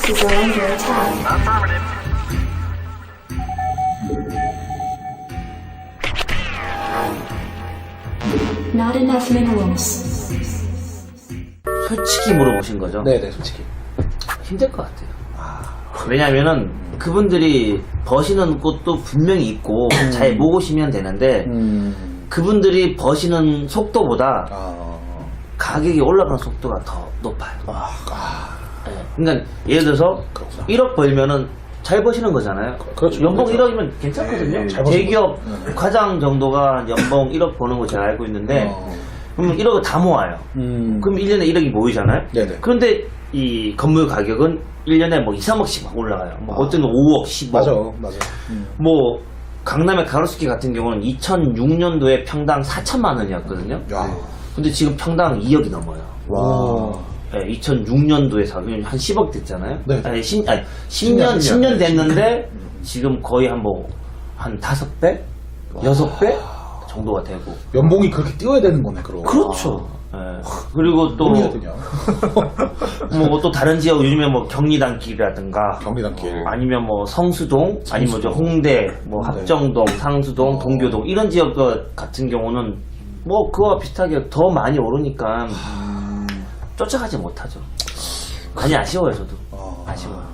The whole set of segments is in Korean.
Forces are under attack. Not enough minerals. 솔직히 물어보신 거죠? 네네 솔직히 힘들 것 같아요. 왜냐면은 그분들이 버시는 곳도 분명히 있고 잘 모으시면 되는데 음... 그분들이 버시는 속도보다 아... 가격이 올라가는 속도가 더 높아요. 아... 아... 예. 그러니까 예를 들어서 그렇구나. 1억 벌면은 잘 버시는 거잖아요. 그렇죠. 연봉 그렇죠. 1억이면 괜찮거든요. 네, 잘 버시는 대기업 거죠. 네. 과장 정도가 연봉 1억 버는 거 제가 알고 있는데 어... 그러면 1억을 다 모아요. 음... 그럼 1년에 1억이 모이잖아요. 네네. 그런데 이 건물 가격은 1년에 뭐 2, 3억씩 막 올라가요. 뭐 아. 어떤 5억, 10억. 맞아 맞아 음. 뭐 강남의 가로수길 같은 경우는 2006년도에 평당 4천만 원이었거든요. 야... 근데 지금 평당 2억이 넘어요. 와... 네, 2006년도에 사면 한 10억 됐잖아요. 네. 아니, 10, 아니 10년, 10년, 10년 됐는데 지금 거의 한 뭐, 한 5배? 6배? 정도가 되고. 연봉이 그렇게 뛰어야 되는 거네 그럼 그렇죠. 예. 그리고 또, 아, 해야 되냐 뭐또 다른 지역 요즘에 뭐 경리단길이라든가 경리단길 아니면 뭐 성수동, 아니면 저 홍대, 뭐. 합정동, 상수동, 어. 동교동 이런 지역 같은 경우는 뭐 그와 비슷하게 더 많이 오르니까 음... 쫓아가지 못하죠. 많이 아쉬워요 저도. 어... 아쉬워요.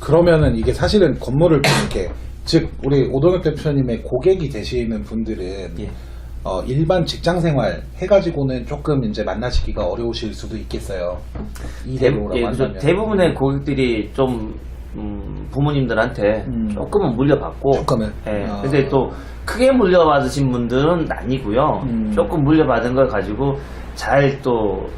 그러면은 이게 사실은 건물을 좀 이렇게 즉 우리 오동혁 대표님의 고객이 되시는 분들은 예. 어, 일반 직장 생활 해가지고는 조금 이제 만나시기가 어려우실 수도 있겠어요. 대, 이대로라고 예, 그죠. 대부분의 고객들이 좀 음, 부모님들한테 음. 조금은 물려받고 조금은. 예, 아. 근데 또 크게 물려받으신 분들은 아니고요. 음. 조금 물려받은 걸 가지고 잘 또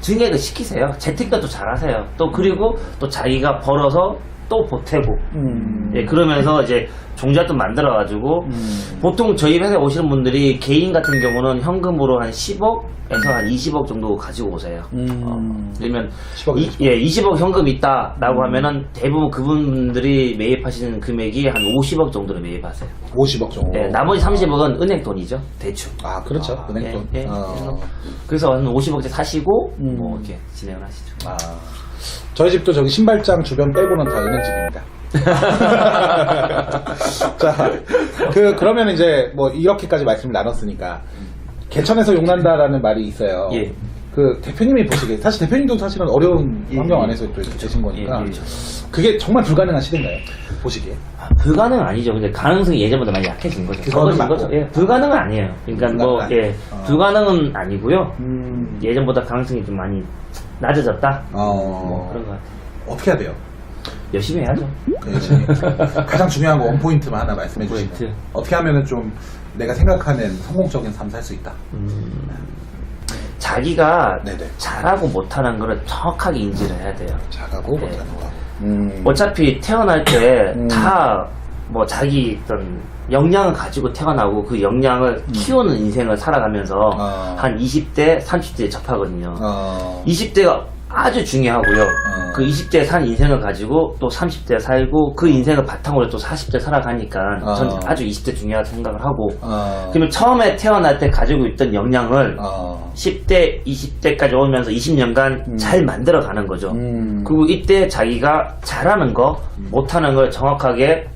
증액을 시키세요. 재택도 잘하세요. 또 그리고 또 자기가 벌어서 또 보태고 음. 예, 그러면서 이제 종잣돈 만들어 가지고 음. 보통 저희 회사에 오시는 분들이 개인 같은 경우는 현금으로 한 10억에서 한 20억 정도 가지고 오세요. 음. 어, 그러면 10억, 이, 20억. 예, 20억 현금 있다라고 하면은 대부분 그분들이 매입하시는 금액이 한 50억 정도로 매입하세요. 50억 정도. 예, 나머지 30억은 은행 돈이죠. 대출. 아 그렇죠. 은행 돈. 예, 예. 어. 그래서, 그래서 한 50억대 사시고 음. 뭐 이렇게 진행을 하시죠. 아 저희 집도 저기 신발장 주변 빼고는 다 은행 집입니다. 자, 그 그러면 이제 뭐 이렇게까지 말씀을 나눴으니까 개천에서 용난다라는 말이 있어요. 예. 그 대표님이 보시기에 사실 대표님도 사실은 어려운 예, 환경 예. 안에서 또 계신 거니까 예, 예. 그게 정말 불가능한 시대인가요? 보시기에. 아, 불가능은 아니죠. 근데 가능성이 예전보다 많이 약해진 거죠. 그거는 적어진 맞고. 거죠. 예, 불가능은 아니에요. 그러니까 뭐, 불가능은 예, 아니에요. 어. 불가능은 아니고요. 음. 예전보다 가능성이 좀 많이 낮아졌다. 어. 뭐 그런 것 같아요. 어떻게 해야 돼요? 열심히 해야죠. 그 열심히. 가장 중요한 거 원포인트만 하나 말씀해 주시면 원포인트. 어떻게 하면은 좀 내가 생각하는 성공적인 삶 살 수 있다. 자기가 네네. 잘하고 못하는 거를 정확하게 인지를 해야 돼요. 잘하고 네. 못하는 거. 음. 어차피 태어날 때 음. 다 뭐 자기 어떤 역량을 가지고 태어나고 그 역량을 키우는 인생을 살아가면서 음. 아. 한 20대, 30대에 접하거든요. 어. 20대가 아주 중요하고요. 어. 그 20대 산 인생을 가지고 또 30대 살고 그 인생을 바탕으로 또 40대 살아가니까 어. 전 아주 20대 중요하다고 생각을 하고 어. 그러면 처음에 태어날 때 가지고 있던 역량을 어. 10대, 20대까지 오면서 20년간 음. 잘 만들어 가는 거죠. 음. 그리고 이때 자기가 잘하는 거, 못하는 걸 정확하게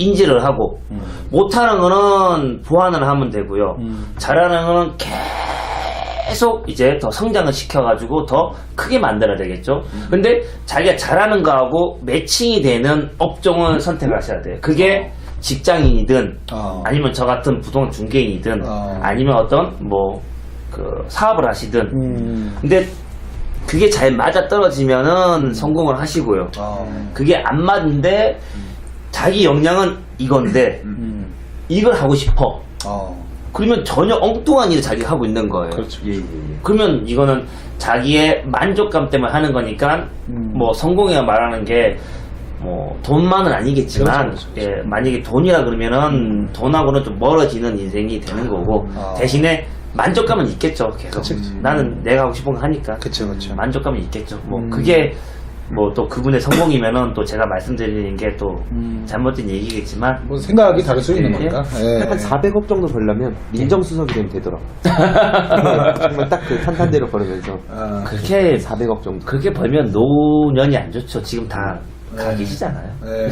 인지를 하고, 음. 못하는 거는 보완을 하면 되고요. 음. 잘하는 거는 계속 이제 더 성장을 시켜가지고 더 크게 만들어야 되겠죠. 음. 근데 자기가 잘하는 거하고 매칭이 되는 업종을 선택을 하셔야 돼요. 그게 직장인이든 어. 아니면 저 같은 부동산 중개인이든 어. 아니면 어떤 뭐 그 사업을 하시든 음. 근데 그게 잘 맞아 떨어지면은 성공을 하시고요. 어. 그게 안 맞는데 자기 역량은 이건데 음. 이걸 하고 싶어. 어. 그러면 전혀 엉뚱한 일을 자기가 하고 있는 거예요. 그렇죠. 그러면 이거는 자기의 만족감 때문에 하는 거니까 음. 뭐 성공이라 말하는 게 뭐 돈만은 아니겠지만 그렇죠, 그렇죠, 예, 만약에 돈이라 그러면은 돈하고는 좀 멀어지는 인생이 되는 거고 어. 대신에 만족감은 있겠죠 계속 그치, 그치. 나는 내가 하고 싶은 거 하니까 그쵸, 그쵸. 만족감은 있겠죠 뭐 음. 그게 뭐 또 그분의 성공이면은 또 제가 말씀드리는 게 또 음. 잘못된 얘기겠지만 뭐 생각이 다를 수 있는 예. 거니까. 예. 한 400억 정도 벌려면 민정수석이 되면 되더라고. 정말 딱 그 탄탄대로 벌으면서 아, 그렇게 400억 정도. 그렇게 벌면 노년이 안 좋죠. 지금 다가 네. 계시잖아요. 예.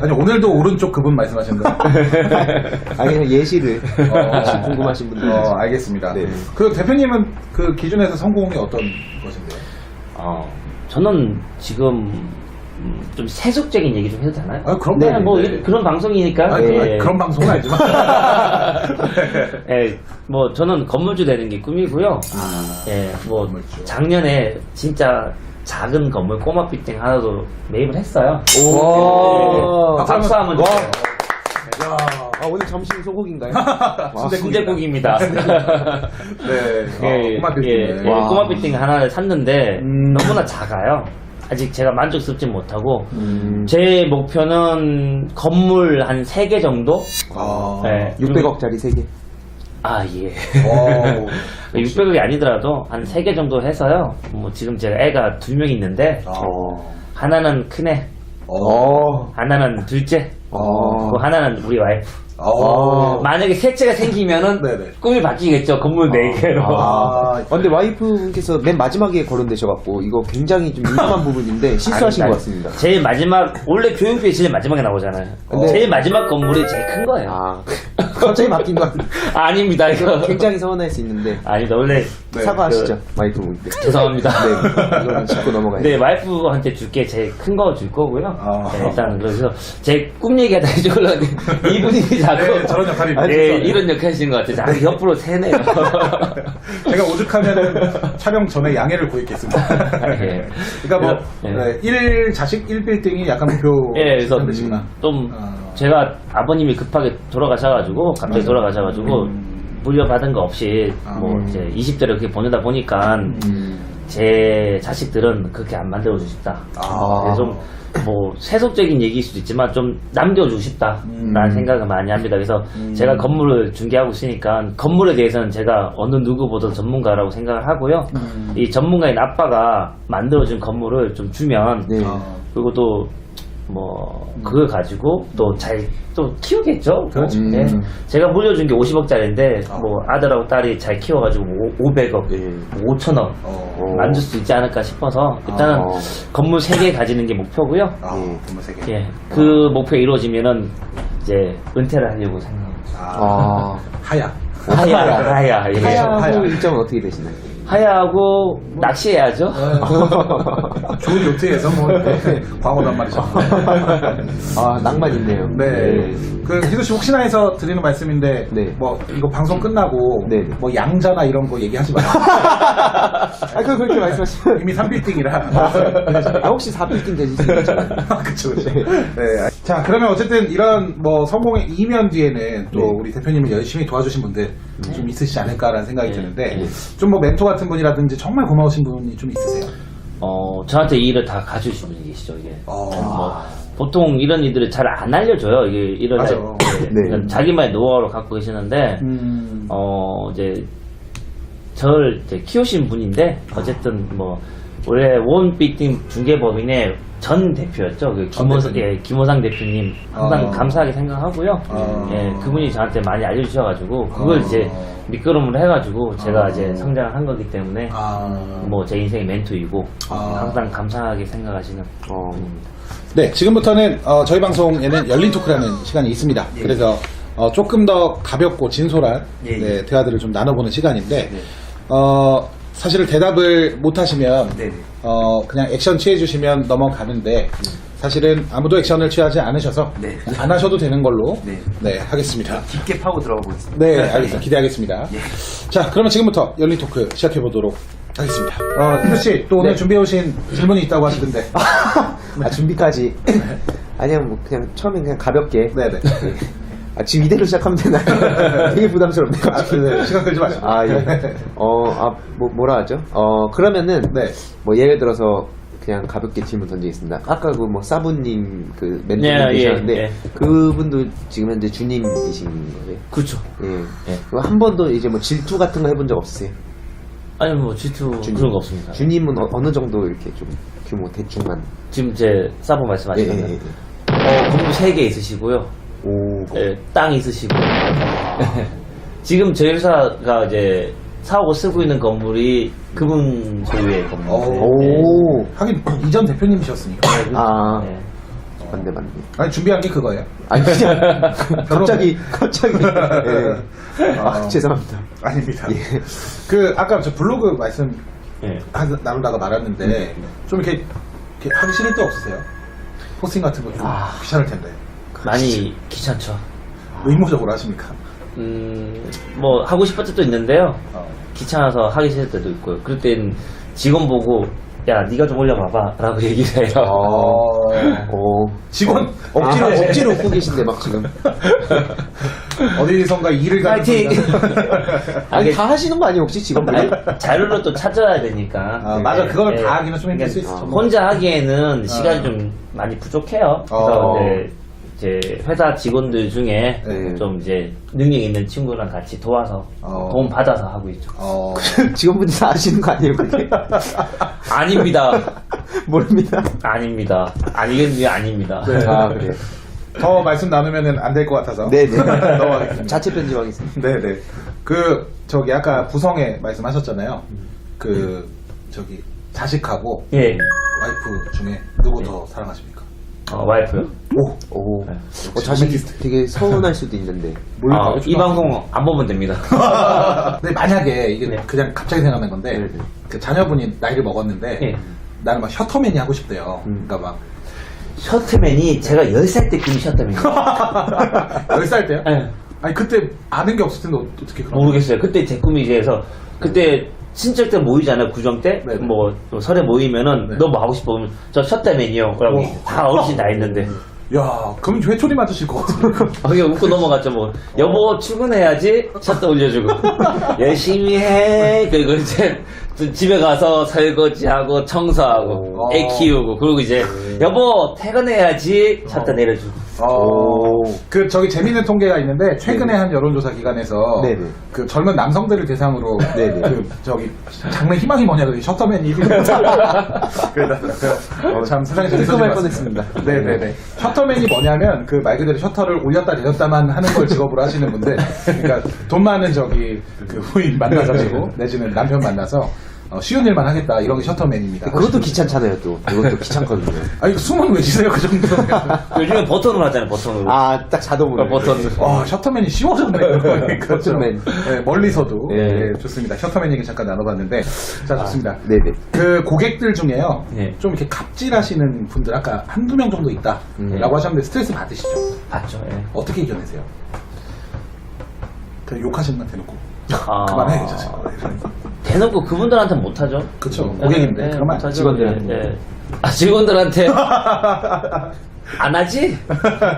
아니 오늘도 오른쪽 그분 말씀하신 거예요? 아니 그냥 예시를 어. 혹시 궁금하신 분들 어, 알겠습니다. 네. 그 대표님은 그 기준에서 성공이 어떤 것인데요? 어, 저는 지금 음, 좀 세속적인 얘기 좀 해도 되나요? 아, 그럼 네, 뭐 네. 이- 그런 방송이니까. 아, 예. 그런 방송은 아니지만. 예, 뭐 저는 건물주 되는 게 꿈이고요. 예, 뭐 건물주. 작년에 진짜 작은 건물 꼬마 빌딩 하나도 매입을 했어요. 오. 네. 박수 한번 와. 주세요. 야, 아 오늘 점심 소고기인가요? 순대국입니다. 네. 예, 어, 꼬마 예, 빌딩. 예, 와. 꼬마 빌딩 하나를 샀는데 음. 너무나 작아요. 아직 제가 만족스럽지 못하고 음, 제 목표는 건물 한 3개 정도? 아. 네. 600억짜리 3개. 아, 예. 오. 600억이 아니더라도 한 3개 정도 해서요. 뭐 지금 제가 애가 두 명 있는데 아. 하나는 큰애, 어. 하나는 둘째, 어. 그 하나는 우리 와이프. 어. 만약에 셋째가 생기면은 네네. 꿈이 바뀌겠죠. 건물 4개로. 아. 아, 근데 와이프께서 맨 마지막에 거론되셔갖고 이거 굉장히 좀 민감한 부분인데 실수하신 것 같습니다. 제일 마지막 원래 교육비에 제일 마지막에 나오잖아요. 근데- 제일 마지막 건물이 제일 큰 거예요. 아 갑자기 바뀐 것 같은데 아, 닙니다 이거. 굉장히 서운할 수 있는데 아니다 원래 네, 사과하시죠 와이프분께. 죄송합니다. 네, 이거는 짚고 넘어가야 네, 돼. 와이프한테 줄게 제일 큰 거 줄 거고요. 아. 네, 일단은 그래서 제 꿈 얘기하다 해주려고 이분이 자꾸 네, 저런 역할입니다. 네, 이런 역할 하시는 것 같아요. 자꾸 옆으로 새네요. 제가 오죽하면 촬영 전에 양해를 구했겠습니다. 예. 그러니까 뭐, 예. 네, 일 자식 1빌딩이 약간 목표. 예, 그래서 되시구나. 좀 아. 제가 아버님이 급하게 돌아가셔가지고 갑자기 네. 돌아가셔가지고 물려받은 거 없이 아. 뭐 음. 이제 20대를 그렇게 보내다 보니까 음. 제 자식들은 그렇게 안 만들어주고 싶다. 아. 그래서 좀 뭐 세속적인 얘기일 수도 있지만 좀 남겨주고 싶다라는 음. 생각을 많이 합니다. 그래서 음. 제가 건물을 중개하고 있으니까 건물에 대해서는 제가 어느 누구보다 전문가라고 생각을 하고요. 음. 이 전문가인 아빠가 만들어준 건물을 좀 주면 네. 아. 그리고 또 뭐 그걸 가지고 또 잘 또 키우겠죠. 그렇지. 네. 음. 제가 물려준 게 50억짜리인데 아. 뭐 아들하고 딸이 잘 키워가지고 뭐 500억, 네. 5천억 어. 만들 수 있지 않을까 싶어서 일단은 아. 건물 3개 가지는 게 목표고요. 아, 예. 정말 세게. 예, 그 목표 이루어지면은 이제 은퇴를 하려고 생각합니다. 아. 아 하야. 하야, 하야, 예. 하야. 하야하고 일정은 어떻게 되시나요? 하야하고 낚시해야죠. 좋은 요트에서 뭐, 네, 한 마리 잡고. 아 낭만 있네요. 네. 그, 희수 씨 혹시나 해서 드리는 말씀인데, 네. 뭐, 이거 방송 끝나고, 네. 뭐, 양자나 이런 거 얘기하지 마세요. 아 그거 그렇게 말씀하시면. 이미 3빌딩이라. 아 혹시 4빌딩 되실 수 있잖아요. 그쵸, 그쵸. 네. 자, 그러면 어쨌든 이런 뭐 성공의 이면 뒤에는 또 네. 우리 대표님을 열심히 도와주신 분들 좀 있으시지 않을까라는 생각이 네. 드는데, 네. 좀 뭐 멘토 같은 분이라든지 정말 고마우신 분이 좀 있으세요? 어, 저한테 이 일을 다 가져주신 분이 계시죠, 이게. 어. 뭐, 보통 이런 일들을 잘 안 알려줘요. 이게 이런 맞아요. 네. 네. 그러니까 자기만의 노하우를 갖고 계시는데, 음. 어, 이제, 저를 이제 키우신 분인데, 어쨌든 뭐, 원래 원비팅 중개법인의 전 대표였죠. 그 전 김호상, 대표님. 예, 김호상 대표님 항상 아. 감사하게 생각하고요. 아. 예, 그분이 저한테 많이 알려주셔가지고, 그걸 아. 이제 미끄럼을 해가지고, 제가 아. 이제 성장을 한 거기 때문에, 아. 뭐 제 인생의 멘토이고, 아. 항상 감사하게 생각하시는 어. 분입니다. 네, 지금부터는 어, 저희 방송에는 열린 토크라는 시간이 있습니다. 그래서 어, 조금 더 가볍고 진솔한 예, 네, 대화들을 좀 나눠보는 시간인데, 네. 어, 사실 대답을 못 하시면 네. 어, 그냥 액션 취해 주시면 넘어가는데, 사실은 아무도 액션을 취하지 않으셔서 네. 안 하셔도 되는 걸로 네. 네, 하겠습니다. 깊게 파고 들어가 보겠습니다. 네, 알겠습니다. 기대하겠습니다. 자, 그러면 지금부터 열린 토크 시작해 보도록 하겠습니다. 어, 희수 씨, 또 오늘 네. 준비해 오신 질문이 있다고 하시던데. 아 준비까지. 아니야 뭐 그냥 처음엔 그냥 가볍게. 네 네. 아 지금 이대로 시작하면 되나요? 되게 부담스럽네요. 아, 네, 시간 끌지 마시고. 아 예. 어 아 뭐 뭐라 하죠? 어 그러면은 네. 뭐 예를 들어서 그냥 가볍게 질문 던지겠습니다. 아까 그 뭐 사부님 그 멘토님 예, 예, 계셨는데 예. 그분도 지금 현재 주님이신 거예요? 그렇죠. 예. 예. 그럼 한 번도 이제 뭐 질투 같은 거 해본 적 없으세요? 아니 뭐 G2 주님. 그런 거 없습니다. 주님은 어, 느 정도 이렇게 좀 규모 대충만. 지금 제 사보 예, 말씀하시는 예, 예. 어, 건물 3개 있으시고요. 오. 예, 땅 있으시고. 지금 저희 회사가 이제 사오고 쓰고 있는 건물이 그분 소유의 건물인데. 오. 오. 하긴 이전 대표님이셨으니까. 아. 예. 맞네, 맞네. 아니 준비한 게 그거예요. 아니, 그냥, 갑자기, 갑자기. 예. 아, 어. 죄송합니다. 아닙니다. 예. 그 아까 저 블로그 말씀 예. 하- 나누다가 말았는데 좀 이렇게, 이렇게 하기 싫을 때 없으세요? 포스팅 같은 거 좀 귀찮을 텐데 많이 귀찮죠. 의무적으로 하십니까? 음, 뭐 하고 싶을 때도 있는데요. 어. 귀찮아서 하기 싫을 때도 있고요. 그럴 땐 직원 보고 야 네가 좀 올려봐봐 라고 얘기를 해요. 어. 오. 직원 억지로, 아, 억지로 웃고 계신데, 막 지금. 어디선가 일을 가는 파이팅! 아니, 다 하시는 거 아니에요, 혹시 직원분이? 아니, 자료를 또 찾아야 되니까. 아, 맞아 그거는 예. 다 하기는 좀 힘들 수 그러니까 있어. 혼자 하기에는 시간이 어. 좀 많이 부족해요. 그래서 어. 이제, 이제 회사 직원들 중에 네. 좀 이제 능력 있는 친구랑 같이 도와서 어. 도움 받아서 하고 있죠. 어. 직원분이 다 하시는 거 아니에요, 그게? 아닙니다. 모릅니다. 아닙니다. 아니겠는데 아닙니다. 네. 아, 그래요. 더 말씀 나누면은 안 될 것 같아서. 네네. 넘어가겠습니다. 자체 편집하겠습니다. 네네. 그 저기 아까 부성에 말씀하셨잖아요. 그 저기 자식하고 예. 와이프 중에 누구 더 사랑하십니까? 어, 와이프요? 오. 오. 네. 어, 자식이 되게 서운할 수도 있는데. 아, 이 방송 안 보면 됩니다. 근데 만약에 이게 네. 그냥 갑자기 생각난 건데 네, 네. 그 자녀분이 나이를 먹었는데 예. 나는 막 셔터맨이 하고 싶대요. 음. 그러니까 막 셔터맨이 제가 10살 때끈 셔터맨이에요. 10살 때요? 예. 아니 그때 아는 게 없을 텐데 어떻게 그런 모르겠어요. 그때 제 꿈이 이제 해서 그때 친척 때 모이잖아요. 구정 때. 네네. 뭐, 또 설에 모이면은 네. 너 뭐 하고 싶어? 그러면 저 셔터맨이요. 그러고 오. 다 어르신 다 있는데. 야, 그럼 회초리 맞으실 것 같은데. 아, 그냥 웃고 넘어갔죠. 뭐. 여보, 출근해야지. 셔터 올려주고. 열심히 해. 그리고 이제 또 집에 가서 설거지하고 청소하고 오. 애 키우고 그리고 이제 여보 퇴근해야지 셔터 내려주고 어, 그 저기 재밌는 통계가 있는데 최근에 한 여론조사 기관에서 네네. 그 젊은 남성들을 대상으로 네네. 그 저기 장래 희망이 뭐냐 그랬더니 셔터맨 1위 그러더라고요. 어, 참 세상에 뜨끔할 것 같습니다. 뻔했습니다. 네네네. 셔터맨이 뭐냐면 그 말 그대로 셔터를 올렸다 내렸다만 하는 걸 직업으로 하시는 분들, 그러니까 돈 많은 저기 그 후임 만나가지고 내지는 남편 만나서 어, 쉬운 일만 하겠다 이런 게 셔터맨입니다. 그것도 귀찮잖아요, 또. 이것도 귀찮거든요. 아 이거 숨은 왜 지세요 그 정도면? 요즘에 버튼으로 하잖아요 버튼으로 아, 딱 자동으로. 어, 버튼. 와 셔터맨이 쉬워졌네요. 그러니까 셔터맨. 네, 멀리서도 예. 네, 좋습니다. 셔터맨 얘기 잠깐 나눠봤는데 자 좋습니다. 네네. 그 고객들 중에요 네. 좀 이렇게 갑질하시는 분들 아까 한두 명 정도 있다라고 음. 하셨는데 스트레스 받으시죠? 봤죠 예. 어떻게 이겨내세요? 그 욕하시는 건 대놓고 아. 그만해 이 자식. 대놓고 그분들한테 못하죠 그쵸 고객인데 그러면 못하죠. 직원들한테. 예, 예. 아 직원들한테 안 하지?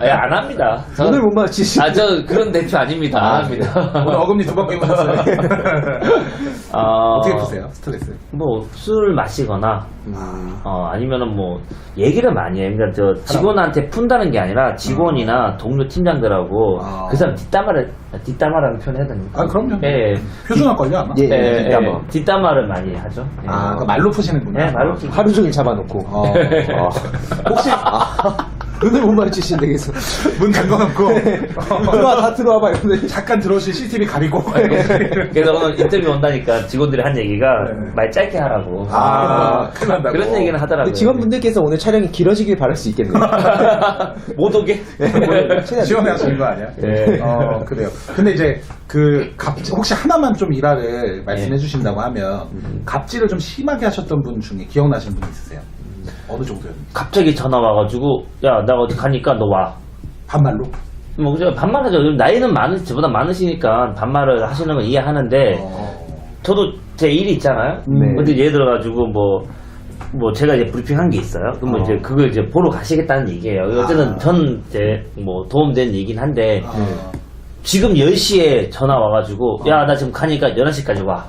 예, 안 합니다 저- 오늘 못 맞히시 아, 저 그런 대표 아닙니다. 아, 안 합니다. 오늘 어금니 두 바퀴 오셨어요. 아, 어떻게 푸세요 스트레스? 뭐, 술 마시거나, 음. 어, 아니면은 뭐, 얘기를 많이 해요. 그러니까 저 직원한테 푼다는 게 아니라 직원이나 동료 팀장들하고 아. 그 사람 뒷담화를, 뒷담화라는 표현 해야 됩니까? 아 그럼요. 예, 예. 표준화 걸려 아마. 예, 예, 예, 예, 뒷담화. 뒷담화를 많이 하죠. 예. 아, 그 말로 푸시는구나. 네, 말로 푸- 하루 종일 잡아놓고. 어. 어. 혹시, 아, 눈을 못 마주치신데, 계속. 문 잠궈놓고 들어와, 다 들어와봐, 이러는데. 잠깐 들어오신 CCTV 가리고. 그래서 오늘 인터뷰 온다니까 직원들이 한 얘기가 네. 말 짧게 하라고. 아, 큰일 난다고. 그런 얘기는 하더라고요. 근데 직원분들께서 오늘 촬영이 길어지길 바랄 수 있겠네요. 못 오게? 최대한 시원해 하시는 거 아니야? 예. 어, 그래요. 근데 이제 그 갑질, 혹시 하나만 좀 일화를 말씀해 예. 주신다고 하면 갑질을 좀 심하게 하셨던 분 중에 기억나시는 분 있으세요? 어느 정도였는지. 갑자기 전화 와가지고 야 나 어디 가니까 너 와. 반말로? 뭐 그죠 반말하죠. 나이는 많으 저보다 많으시니까 반말을 하시는 건 이해하는데 어. 저도 제 일이 있잖아요. 네. 근데 예를 들어가지고 뭐. 뭐 제가 이제 브리핑 한 게 있어요. 그러면 어. 이제 그걸 이제 보러 가시겠다는 얘기예요. 어쨌든 아. 전 이제 뭐 도움된 얘기긴 한데 어. 지금 10시에 전화 와가지고 야 나 지금 가니까 11시까지 와.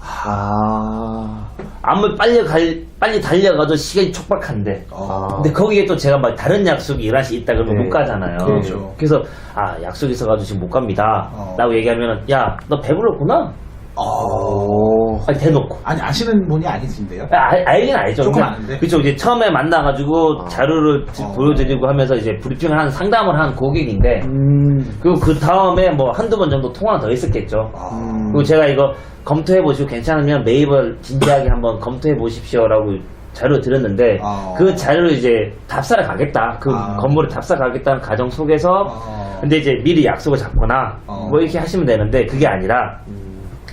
아. 아무리 빨리 갈 빨리 달려가도 시간이 촉박한데 어. 근데 거기에 또 제가 막 다른 약속이 11시 있다 그러면 네. 못 가잖아요. 그렇죠. 그래서 아 약속 있어가지고 지금 못 갑니다. 어. 라고 얘기하면 야너 배불렀구나. 어. 어. 아니, 대놓고. 아니 아시는 분이 아니신데요? 아, 알, 알긴 알죠. 조금 그냥 아는데? 그쵸. 이제 처음에 만나가지고 자료를 지- 어. 보여드리고 하면서 이제 브리핑을 한 상담을 한 고객인데, 음. 그리고 그 다음에 뭐 한두 번 정도 통화가 더 있었겠죠. 아. 그리고 제가 이거 검토해 보시고 괜찮으면 네이버를 진지하게 한번 검토해 보십시오라고 자료를 드렸는데 아. 그 자료를 이제 답사를 가겠다. 그 아. 건물을 답사 가겠다는 가정 속에서 아. 근데 이제 미리 약속을 잡거나 어. 뭐 이렇게 하시면 되는데 그게 아니라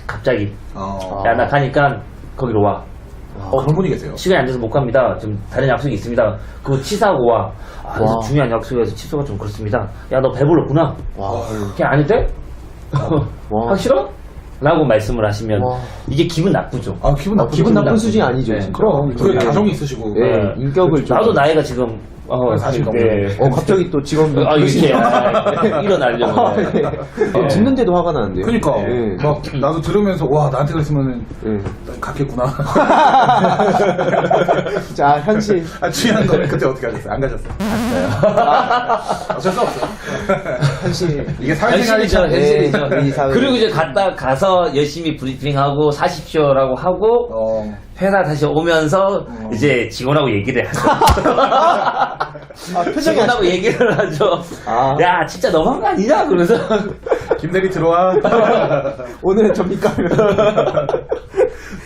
갑자기 어. 야나 가니까 거기로 와. 어, 그런 분이 계세요. 시간이 안 돼서 못 갑니다. 좀 다른 약속이 있습니다. 그거 취소하고 와. 아, 그래서 와. 중요한 약속이어서 취소가 좀 그렇습니다. 야, 너 배불렀구나. 와. 그냥 돼? 와. 확실어? 라고 말씀을 하시면 와. 이게 기분 나쁘죠. 아 기분 나쁘죠. 기분 나쁜. 수준이 아니죠. 네. 진짜. 그럼 그 네. 가정이 있으시고. 예, 네. 인격을 좀. 나도 나이가 지금 어, 사실 너무- 네. 어, 갑자기 또 직원. 아, 이렇게 아, 일어나려고. 아, 네. 어, 듣는데도 화가 나는데요. 그러니까 예. 막 나도 들으면서 와 나한테 그랬으면은 예. 갔겠구나. 자, 현실. 아, 중요한 거는 그때 어떻게 하셨어요? 안 가셨어요? 갔어요. 어쩔 수 없어. 현실. 이게 사회생활이 현실이죠, 참 현실이죠. 네, 이 사회. 그리고 이제 갔다 가서 열심히 브리핑하고 사십시오라고 하고 어. 회사 다시 오면서 이제 직원하고 얘기를 하죠. 아, 표정이 직원하고 얘기를 하죠. 아. 야, 진짜 너무한 거 아니냐? 그러면서. 김대리 들어와. 오늘은 접니까?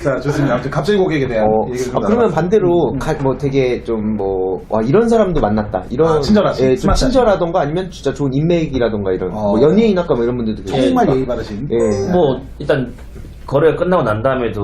자, 좋습니다. 아무튼 갑자기 고객에 대한 어, 얘기를 좀 아, 그러면 나눠봤습니다. 반대로 가- 뭐 되게 좀 뭐 와 이런 사람도 만났다 이런 아, 친절하신, 예, 좀 스마트하신. 친절하던가 아니면 진짜 좋은 인맥이라던가 이런 어. 뭐 연예인 아까 뭐 이런 분들도 계시고 정말 예의 바르신. 예. 뭐, 일단, 거래가 끝나고 난 다음에도,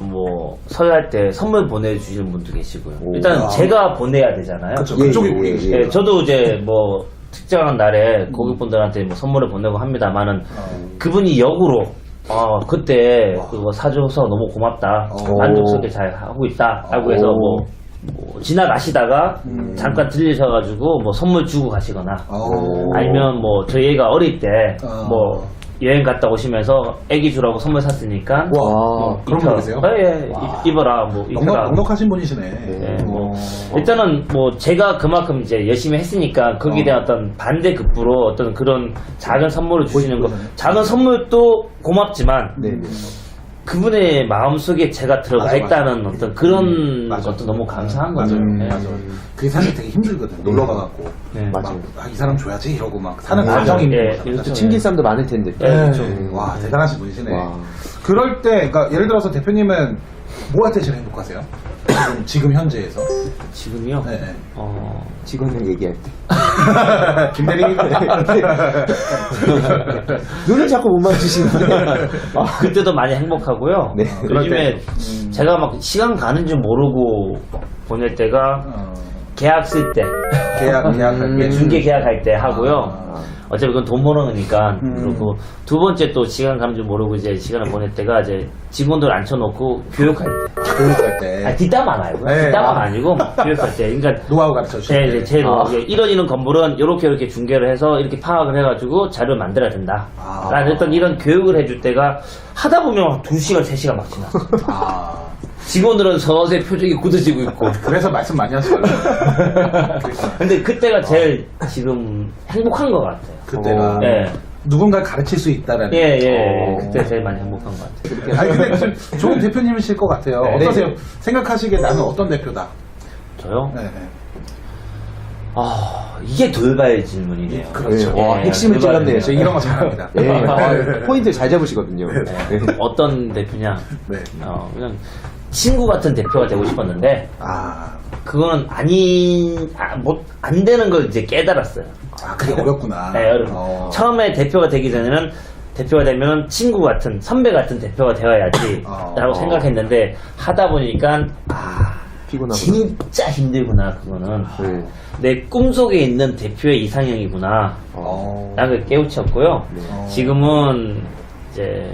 뭐, 서유할 때 선물 보내주시는 분도 계시고요. 오. 일단 아. 제가 보내야 되잖아요. 예, 그쪽이 예, 고객이시. 예. 예, 저도 이제 뭐, 특정한 날에 고객분들한테 뭐 선물을 보내고 합니다만은, 어. 그분이 역으로, 어, 그때 그거 사줘서 너무 고맙다. 어. 만족스럽게 잘 하고 있다. 라고 해서 오. 뭐, 뭐 지나가시다가 음. 잠깐 들리셔가지고 뭐 선물 주고 가시거나 어. 아니면 뭐 저희 애가 어릴 때 어. 뭐 여행 갔다 오시면서 애기 주라고 선물 샀으니까 와, 뭐 그런 입혀. 분 계세요? 예, 예. 입- 입어라 뭐 넉넉, 입혀라 넉넉 하신 분이시네. 예, 뭐 어. 일단은 뭐 제가 그만큼 이제 열심히 했으니까 거기에 어. 대한 어 떤 반대 급부로 어떤 그런 작은 선물을 주시는 거. 작은 선물도 고맙지만 네, 네. 그분의 마음속에 제가 들어가 맞아, 있다는 어떤 그런 음, 맞아. 것도 너무 감사한 맞아요. 거죠. 음, 예. 맞아. 그게 사실 되게 힘들거든. 놀러 가갖고. 네. 맞아요. 막, 아, 이 사람 줘야지 이러고 막 사는 맞아요. 과정이 예, 있는 이것도 거죠. 또 챙길 사람도 많을 텐데 예, 그렇죠. 네. 와 대단하신 분이시네. 와. 그럴 때, 그러니까 예를 들어서 대표님은 뭐할때 제일 행복하세요? 지금, 지금 현재에서. 지금요. 네, 네. 어, 직원을 얘기할 때 김대리. 눈을 자꾸 못 맞추시는데 아, 그때도 많이 행복하고요. 네. 그럴 요즘에 때. 음. 제가 막 시간 가는 줄 모르고 보낼 때가 어, 계약 쓸 때, 계약, 계약할 음. 때. 중개 계약할 때 하고요. 아. 어차피 그건 돈 버는 거니까. 음. 그리고 두 번째 또 시간 가는 줄 모르고 이제 시간을 보낼 때가 이제 직원들 앉혀놓고 교육할 때. 교육할 때. 아, 뒷담화 말고. 네. 뒷담화 아. 아니고 교육할 때. 그러니까 노하우 가르쳐 주실 제, 때. 제, 제 아. 노 이런 이런 건물은 이렇게 이렇게 중개를 해서 이렇게 파악을 해가지고 자료 를 만들어야 된다. 아. 라는 어떤 이런 교육을 해줄 때가 하다 보면 2시간, 3시간 막 지나. 아. 직원들은 서서히 표정이 굳어지고 있고. 그래서 말씀 많이. 그러니까 근데 그때가 제일 지금 행복한 것 같아요. 그때가 어. 예. 누군가를 가르칠 수 있다라는. 예, 예. 어. 그때 제일 많이 행복한 것 같아요. 아니 근데 좀 좋은 대표님이실 것 같아요. 네. 어떠세요? 생각하시기에 나는 어떤 대표다? 저요? 네, 네. 아, 이게 돌발 질문이네요. 그렇죠. 예, 와, 예, 핵심을 돌발 찔렀네요. 저 질문. 이런 거 잘합니다. 예, 아, 네. 포인트 잘 잡으시거든요 네. 어떤 대표냐? 네. 어, 그냥 친구 같은 대표가 되고 싶었는데, 아, 그거는 아닌, 아, 못, 안 되는 걸 이제 깨달았어요. 아 그게 어렵구나. 네, 여러분. 어. 처음에 대표가 되기 전에는 대표가 되면 친구 같은, 선배 같은 대표가 되어야지, 어. 라고 생각했는데, 하다 보니까, 아, 피곤하구나 진짜 힘들구나, 그거는. 네. 내 꿈속에 있는 대표의 이상형이구나. 어. 걸 깨우쳤고요. 네. 어. 지금은 이제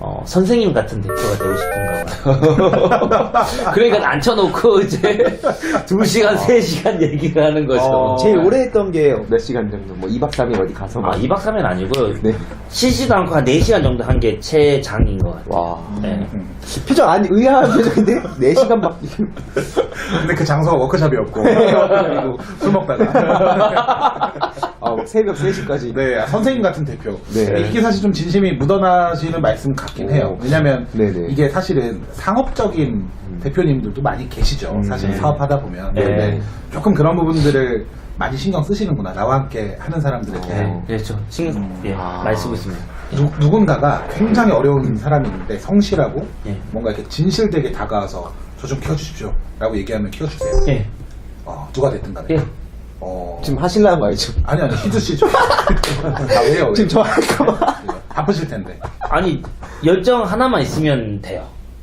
어, 선생님 같은 대표가 되고 싶은가 봐요. 그러니까 앉혀놓고 이제 두시간세시간 얘기를 하는 거죠. 어. 제일 오래 했던 게 몇 시간 정도 뭐 2박 3일 어디 가서 아, 막 2박 3일 아니고 네. 쉬지도 않고 한 4시간 정도 한 게 최장인 것 같아요. 와 네. 음. 표정 아니 의아한 표정인데 4시간 밖에 근데 그 장소가 워크숍이었고 그리고 술 먹다가 아, 새벽 3시까지 네 아, 선생님 같은 대표 네. 이게 사실 좀 진심이 묻어나시는 말씀 같, 같긴 오. 해요. 왜냐면 네네. 이게 사실은 상업적인 대표님들도 많이 계시죠. 음. 사실 네. 사업하다 보면. 네. 근데 조금 그런 부분들을 많이 신경 쓰시는구나. 나와 함께 하는 사람들에게. 네, 그렇죠. 신경 예, 아. 많이 쓰고 있습니다. 누, 누군가가 굉장히 어려운 사람이 있는데 성실하고 예. 뭔가 이렇게 진실되게 다가와서 저 좀 키워주십시오. 라고 얘기하면 키워주세요. 예, 어, 누가 됐든 간에. 예. 어, 지금 하실라는 거 알죠? 아니, 아니, 씨죠. 아, 왜요? 지금 저 할까봐. 예, 바쁘실 텐데. 아니 열정 하나만 있으면 돼요.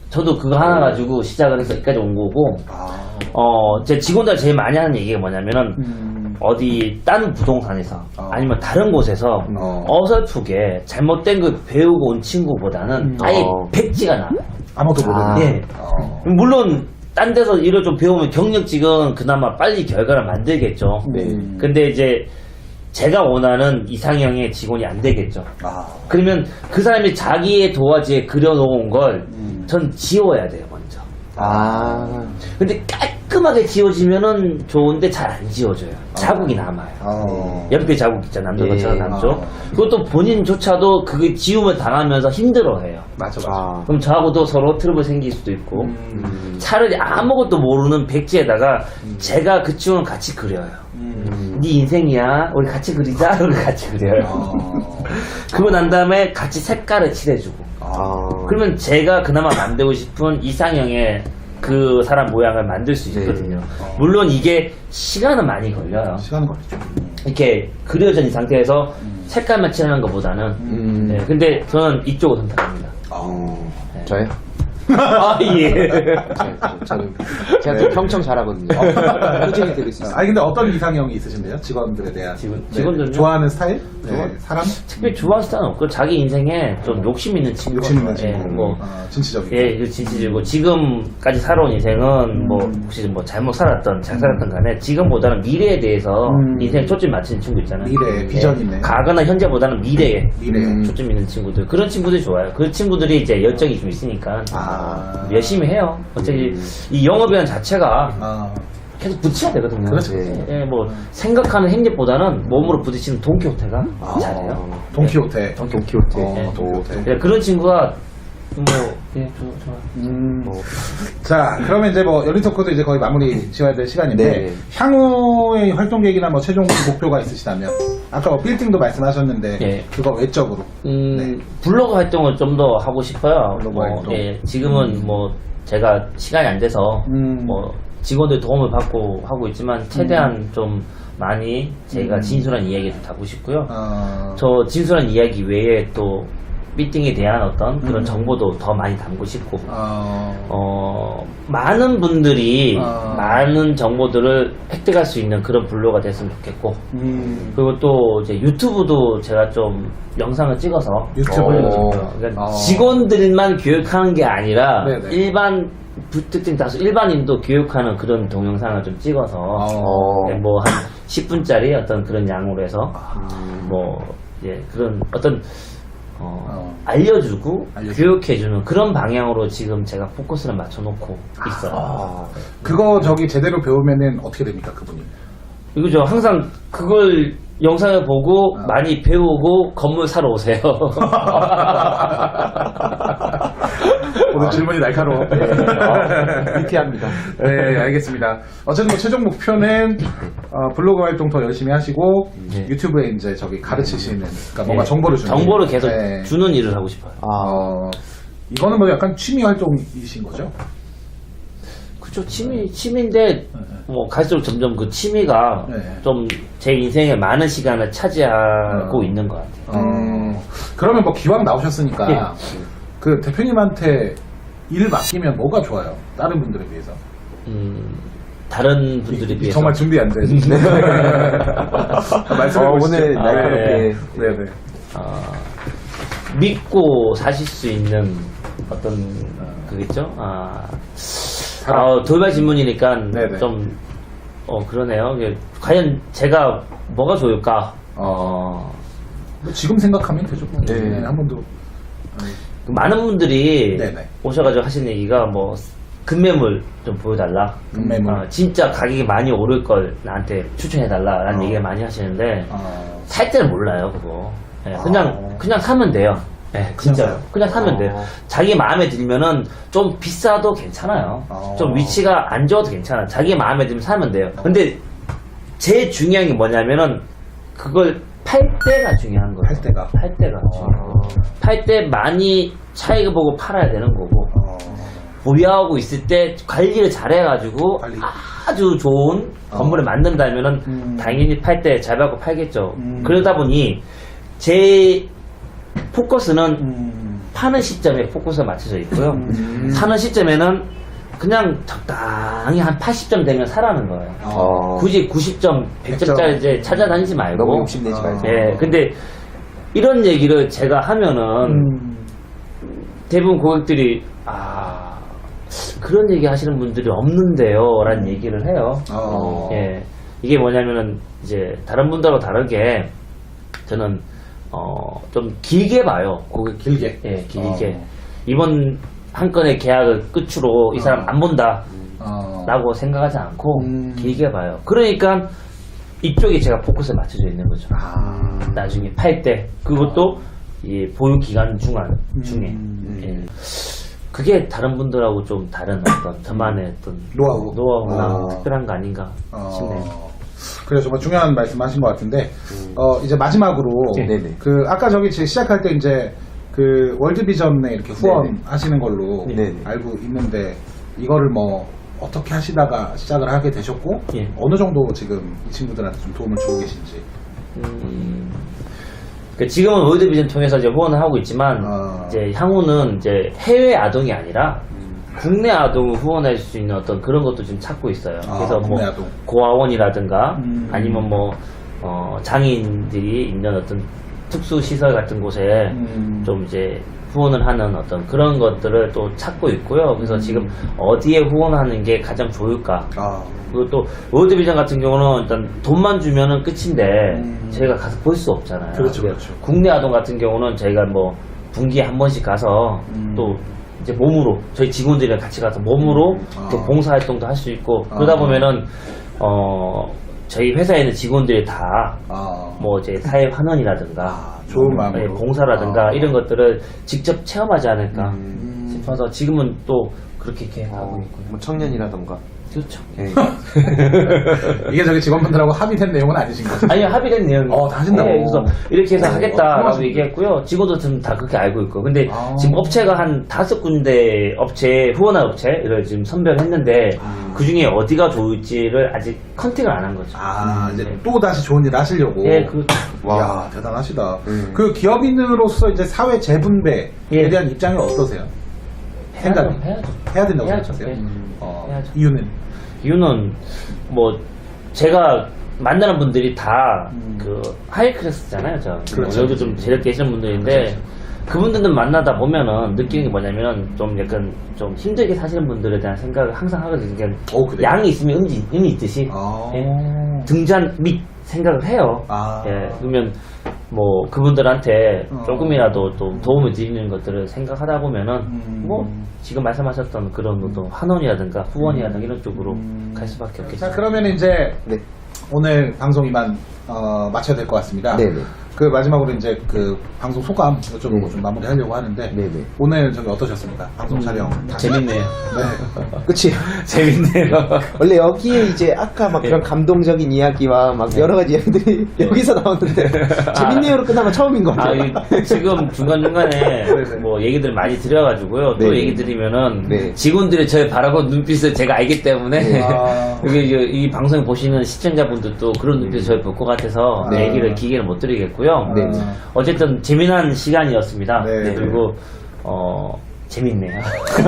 저도 그거 하나 가지고 시작을 해서 여기까지 온 거고, 아, 어, 제 직원들 제일 많이 하는 얘기가 뭐냐면은, 음, 어디 다른 부동산에서 어. 아니면 다른 곳에서 어. 어설프게 잘못된 걸 배우고 온 친구보다는 아예 어. 백지가 나와요. 아무도 모르는. 아. 예. 어. 물론 딴 데서 일을 좀 배우면 경력직은 그나마 빨리 결과를 만들겠죠. 네. 음. 근데 이제 제가 원하는 이상형의 직원이 안 되겠죠. 아, 그러면 그 사람이 자기의 도화지에 그려놓은 걸전 음. 지워야 돼요, 먼저. 아. 근데 깔끔하게 지워지면은 좋은데 잘 안 지워져요. 자국이 남아요. 어. 연필 자국 있잖아, 남들 예. 것처럼 남죠. 어. 그것도 본인조차도 그게 지우면 당하면서 힘들어해요. 맞아, 맞아. 아. 그럼 저하고도 서로 트러블 생길 수도 있고, 음. 차라리 아무것도 모르는 백지에다가 제가 그 친구를 같이 그려요. 음. 네 인생이야. 우리 같이 그리자. 이렇게 같이 그려요. 어. 그러고 난 다음에 같이 색깔을 칠해주고. 아. 그러면 제가 그나마 만들고 싶은 이상형의 그 사람 모양을 만들 수 있거든요. 어. 물론 이게 시간은 많이 걸려요. 시간 걸리죠. 이렇게 그려진 이 상태에서 색깔만 칠하는 것보다는. 음. 네, 근데 저는 이쪽을 선택합니다. 어. 저요? 아, 예. 저, 저는 제가 또 평청 잘하거든요. 꾸준히 들을 수 있어요. 아니 근데 어떤 이상형이 있으신데요? 직원들에 대한 직원- 네. 직원들요? 좋아하는 스타일? 네. 좋아- 사람? 특별히 좋아하는 스타일은 없고 자기 인생에 좀 욕심 있는 친구. 욕심 있는 예, 친구. 뭐, 어, 진취적인. 예, 그 진실이고 지금까지 살아온 인생은 뭐 혹시 뭐 잘못 살았던 잘 살았던 간에 지금보다는 미래에 대해서 음. 인생 초점 맞추는 친구 있잖아요. 미래에 비전 있네. 과거나 현재보다는 미래에 미래. 음. 초점 있는 친구들 그런 친구들이 좋아요. 그 친구들이 이제 열정이 좀 있으니까 아. 열심히 해요. 어차피 음. 이 영업이라는 자체가 아. 계속 부딪혀야 되거든요. 그렇죠. 네. 예, 뭐 생각하는 행동보다는 몸으로 부딪히는 돈키호테가 아. 잘해요. 돈키호테. 돈키호테. 어, 네. 돈키호테. 예, 그런 친구가 뭐 예, 좋아, 좋아. 음. 뭐, 자, 그러면 이제 뭐 열린 토크도 이제 거의 마무리 지어야 될 시간인데 네. 향후의 활동 계획이나 뭐 최종 목표가 있으시다면 아까 뭐 빌딩도 말씀하셨는데 예. 그거 외적으로 음, 네. 블로그 활동을 좀 더 하고 싶어요. 블로그 뭐, 활동. 예, 지금은 뭐 제가 시간이 안 돼서 음. 뭐 직원들 도움을 받고 하고 있지만 최대한 좀 많이 제가 음. 진솔한 이야기를 하고 싶고요. 어, 저 진솔한 이야기 외에 또 미팅에 대한 어떤 그런 음. 정보도 더 많이 담고 싶고 어, 어, 많은 분들이 어. 많은 정보들을 획득할 수 있는 그런 블로그가 됐으면 좋겠고 음, 그리고 또 이제 유튜브도 제가 좀 영상을 찍어서 유튜브를 어. 그러니까 어. 직원들만 교육하는 게 아니라 네네. 일반 특징 다수 일반인도 교육하는 그런 동영상을 좀 찍어서 어. 네, 뭐한 10분짜리 어떤 그런 양으로 해서 뭐 예, 그런 어떤 어, 어. 알려주고 알려주고. 교육해주는 그런 방향으로 지금 제가 포커스를 맞춰놓고 있어요. 아, 그거 저기 제대로 배우면은 어떻게 됩니까 그분이? 이거죠. 항상 그걸 영상을 보고 어. 많이 배우고 건물 사러 오세요. 오늘 질문이 날카로워. 아, 유쾌합니다. 네, 알겠습니다. 어쨌든 뭐 최종 목표는 어, 블로그 활동 더 열심히 하시고 네. 유튜브에 이제 저기 가르치시는, 그러니까 뭔가 예, 정보를 주는. 정보를 계속 네. 주는 일을 하고 싶어요. 아, 어, 이거는 뭐 약간 취미 활동이신 거죠? 그쵸 취미 취미인데 뭐 갈수록 점점 그 취미가 네. 좀 제 인생에 많은 시간을 차지하고 어. 있는 것 같아요. 어, 그러면 뭐 기왕 나오셨으니까 예. 그 대표님한테 일 맡기면 뭐가 좋아요? 다른 분들에 비해서. 음, 다른 분들에 이- 이 비해서 정말 준비 안 돼. 말씀해 어, 보시죠. 오늘 아, 날카롭게. 네, 네. 어, 믿고 사실 수 있는 어떤 그겠죠? 아, 아, 돌발 질문이니까 네네. 좀 어, 그러네요. 이게 과연 제가 뭐가 좋을까? 어, 뭐 지금 생각하면 되죠. 뭐. 네. 네, 한 번도. 많은 분들이 네네. 오셔가지고 하시는 얘기가 뭐 금매물 좀 보여달라. 금매물. 어, 진짜 가격이 많이 오를 걸 나한테 추천해달라라는 어. 얘기를 많이 하시는데 어, 살 때는 몰라요 그거. 예, 그냥 아. 그냥 사면 돼요. 네, 진짜요. 사요? 그냥 사면 돼요. 어. 자기 마음에 들면은 좀 비싸도 괜찮아요. 어. 좀 위치가 안 좋아도 괜찮아요. 자기 마음에 들면 사면 돼요. 근데 제일 중요한 게 뭐냐면은 그걸 팔 때가 중요한 거예요. 팔 때가? 팔 때가 중요한 거예요. 팔 때 많이 차익을 보고 팔아야 되는 거고 어, 보유하고 있을 때 관리를 잘해가지고 관리. 아주 좋은 어. 건물을 만든다면은 음. 당연히 팔 때 잘 받고 팔겠죠. 음. 그러다 보니 제 포커스는 음. 파는 시점에 포커스가 맞춰져 있고요. 음. 사는 시점에는 그냥 적당히 한 80점 되면 사라는 거예요. 어. 굳이 90점, 100점짜리 이제 찾아다니지 말고. 너무 욕심내지 어. 말고. 예, 근데 이런 얘기를 제가 하면은 음. 대부분 고객들이 아 그런 얘기 하시는 분들이 없는데요 라는 얘기를 해요 어. 예 이게 뭐냐면은 이제 다른 분들하고 다르게 저는 어 좀 길게 봐요 고객 길게? 예 길게 어. 이번 한 건의 계약을 끝으로 이 사람 어. 안 본다 어. 라고 생각하지 않고 음. 길게 봐요 그러니까 이쪽에 제가 포커스에 맞춰져 있는 거죠 아. 나중에 팔 때 그것도 이 보유 기간 중간 중에 음. 예. 그게 다른 분들하고 좀 다른 어떤 저만의 어떤 노하우. 노하우나 어. 특별한 거 아닌가 어. 싶네요. 그래 정말 중요한 말씀하신 것 같은데 어 이제 마지막으로 네. 네네. 그 아까 저기 제 시작할 때 이제 그 월드비전에 이렇게 후원 네네. 하시는 걸로 네네. 알고 있는데 이거를 뭐 어떻게 하시다가 시작을 하게 되셨고 예. 어느 정도 지금 이 친구들한테 좀 도움을 주고 계신지 음, 그 지금은 월드비전 통해서 이제 후원을 하고 있지만 어. 이제 향후는 이제 해외 아동이 아니라 국내 아동을 후원할 수 있는 어떤 그런 것도 지금 찾고 있어요. 아, 그래서 뭐 국내 아동. 고아원이라든가 음. 아니면 뭐 어, 장애인들이 있는 어떤 특수 시설 같은 곳에 음. 좀 이제 후원을 하는 어떤 그런 것들을 또 찾고 있고요. 음. 그래서 지금 어디에 후원하는 게 가장 좋을까? 아 그리고 또 월드비전 같은 경우는 일단 돈만 주면은 끝인데 음. 저희가 가서 볼 수 없잖아요. 그렇죠, 그렇죠. 국내 아동 같은 경우는 저희가 뭐 분기에 한 번씩 가서 음. 또 이제 몸으로 저희 직원들이랑 같이 가서 몸으로 음. 아. 또 봉사 활동도 할 수 있고 그러다 아. 보면은 어 저희 회사에 있는 직원들이 다 아. 뭐 이제 사회 환원이라든가 아, 좋은 뭐, 마음으로. 예, 봉사라든가 아. 이런 것들을 직접 체험하지 않을까 음. 싶어서 지금은 또 그렇게 계획하고 어, 있고요. 뭐 청년이라던가. 그렇죠. 예. 이게 저기 직원분들하고 합의된 내용은 아니신 거죠? 아니 합의된 내용. 어, 다 하신다고? 그래서 이렇게 해서 어, 하겠다라고 훌륭하십니다. 얘기했고요. 직원들은 다 그렇게 알고 있고. 근데 아. 지금 업체가 한 다섯 군데 업체 후원할 업체를 지금 선별했는데 그 중에 어디가 좋을지를 아직 컨택을 안 한 거죠. 아 이제 네. 또 다시 좋은 일 하시려고. 예, 그 와. 야 대단하시다. 음. 그 기업인으로서 이제 사회 재분배에 예. 대한 입장이 어떠세요? 해야죠. 해야죠. 해야 된다고 해야죠. 생각하세요? 예. 어, 해야죠. 이유는 이유는 뭐 제가 만나는 분들이 다 음. 그 하이 클래스잖아요. 저 그렇죠. 여기 좀 재력 계시는 분들인데 그분들은 만나다 보면은 느끼는 게 뭐냐면 좀 약간 좀 힘들게 사시는 분들에 대한 생각을 항상 하거든요. 그러니까 오, 그래요? 양이 있으면 음이, 음이 있듯이 아. 예. 등잔 밑 생각을 해요. 아. 예, 그러면 뭐 그분들한테 어. 조금이라도 또 도움을 드리는 것들을 생각하다 보면은 음. 뭐 지금 말씀하셨던 그런 것도 환원이라든가 후원이라든가 이런 쪽으로 음. 갈 수밖에 없겠죠. 자 그러면 이제 네. 오늘 방송 이만 어, 마쳐야 될 것 같습니다. 네네. 그 마지막으로 이제 그 방송 소감 여쭤보고 네. 좀 마무리하려고 하는데 네네. 오늘 저기 어떠셨습니까? 방송 촬영 다시. 재밌네요. 네. 그치. 재밌네요. 원래 여기에 이제 아까 막 그런 감동적인 이야기와 막 여러 가지 이야기들이 여기서 나오는데 재밌네요로 끝나면 처음인 것 아, 같아요. 이 지금 중간중간에 뭐 얘기들 많이 드려가지고요. 또 네. 얘기 드리면은 네. 직원들이 저를 바라보는 눈빛을 제가 알기 때문에 아. 이게 이제 이 방송 보시는 시청자분들도 그런 눈빛을 저를 볼 것 같아서 네. 얘기를 기계는 못 드리겠고요. 네. 어쨌든 재미난 시간이었습니다. 네. 그리고 어 재밌네요.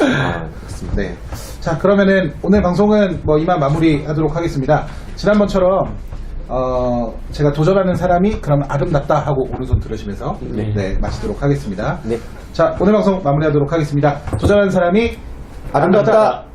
아, 네. 자, 그러면은 오늘 방송은 뭐 이만 마무리하도록 하겠습니다. 지난번처럼 어, 제가 도전하는 사람이 그럼 아름답다 하고 오른손 들으시면서 네, 네. 마치도록 하겠습니다. 네. 자, 오늘 방송 마무리하도록 하겠습니다. 도전하는 사람이 아름답다.